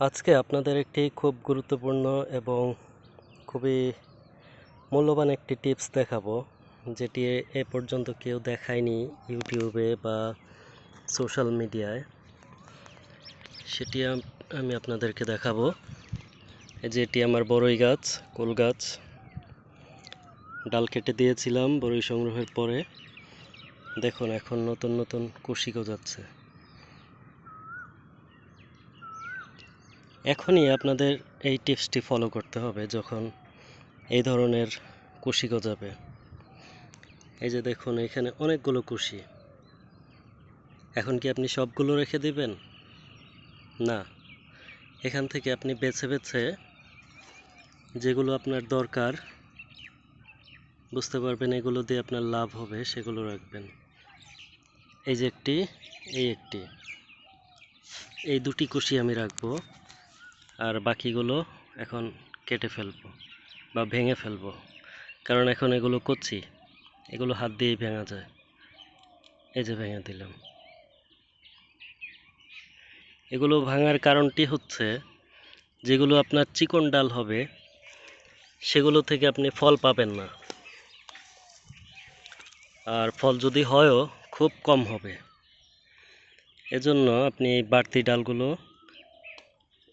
আজকে আপনাদের একটি খুব গুরুত্বপূর্ণ এবং খুবই মূল্যবান একটি টিপস দেখাবো, যেটি এ পর্যন্ত কেউ দেখায়নি ইউটিউবে বা সোশ্যাল মিডিয়ায়। সেটি আমি আপনাদেরকে দেখাবো। এই যে এটি আমার বড়ই গাছ, কুল গাছ। ডাল কেটে দিয়েছিলাম বড়ই সংগ্রহের পরে। দেখুন, এখন নতুন নতুন কুশি গজাচ্ছে এখনই আপনাদের এই টিপসটি ফলো করতে হবে যখন এই ধরনের কুশি গজাবে। এই যে দেখুন, এখানে অনেকগুলো কুশি। এখন কি আপনি সবগুলো রেখে দিবেন? না। এখান থেকে আপনি বেছে বেছে যেগুলো আপনার দরকার, বুঝতে পারবেন এগুলো দিয়ে আপনার লাভ হবে, সেগুলো রাখবেন। এই যে একটি, এই একটি। এই দুটি কুশি আমি রাখব। আর বাকিগুলো এখন কেটে ফেলব বা ভেঙে ফেলব। কারণ এখন এগুলো করছি এগুলো হাত দিয়েই ভেঙা যায়। এই যে ভেঙে দিলাম। এগুলো ভাঙার কারণটি হচ্ছে যেগুলো আপনার চিকন ডাল হবে, সেগুলো থেকে আপনি ফল পাবেন না। আর ফল যদি হয়ও, খুব কম হবে। এজন্য আপনি এই বাড়তি ডালগুলো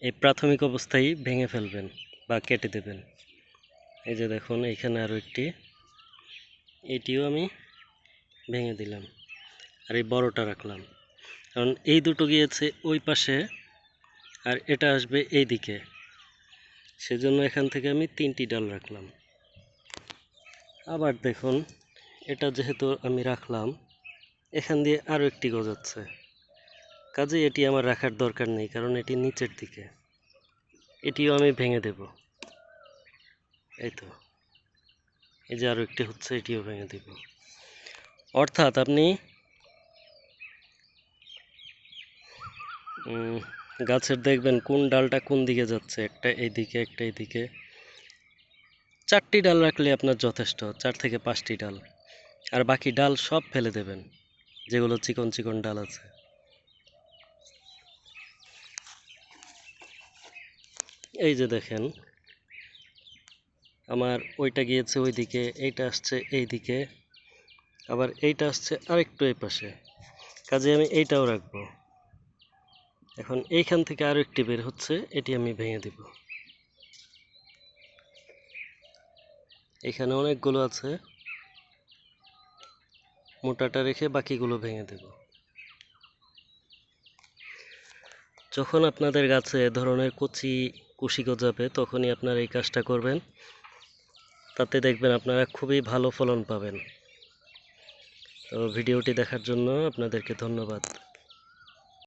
এই প্রাথমিক অবস্থায় ভেঙে ফেলবেন বা কেটে দেবেন। এই যে দেখুন, এইখানে আরও একটি। এটিও আমি ভেঙে দিলাম আর এই বড়টা রাখলাম। কারণ এই দুটো গিয়েছে ওই পাশে আর এটা আসবে এই দিকে সেজন্য এখান থেকে আমি তিনটি ডাল রাখলাম। আবার দেখুন, এটা যেহেতু আমি রাখলাম, এখান দিয়ে আরও একটি গজাচ্ছে। কাজে এটি আমার রাখার দরকার নেই, কারণ এটি নিচের দিকে। এটিও আমি ভেঙে দেব। এই তো এই যে আরও একটি হচ্ছে, এটিও ভেঙে দেব। অর্থাৎ আপনি গাছের দেখবেন কোন ডালটা কোন দিকে যাচ্ছে, একটা এইদিকে একটা এইদিকে। চারটি ডাল রাখলে আপনার যথেষ্ট, চার থেকে পাঁচটি ডাল। আর বাকি ডাল সব ফেলে দেবেন, যেগুলো চিকন চিকন ডাল আছে। এই যে দেখেন, আমার ওইটা গিয়েছে ওইদিকে, এইটা আসছে এই দিকে আবার এইটা আসছে আরেকটু এই পাশে। কাজে আমি এইটাও রাখব। এখন এইখান থেকে আরও একটি বের হচ্ছে, এটি আমি ভেঙে দিব। এখানে অনেকগুলো আছে। মোটাটা রেখে বাকিগুলো ভেঙে দেব। যখন আপনাদের গাছে ধরনের কচি কুশি গজাবে, তখনই আপনারা এই কাজটা করবেন। তাতে দেখবেন আপনারা খুবই ভালো ফলন পাবেন। তো ভিডিওটি দেখার জন্য আপনাদেরকে ধন্যবাদ।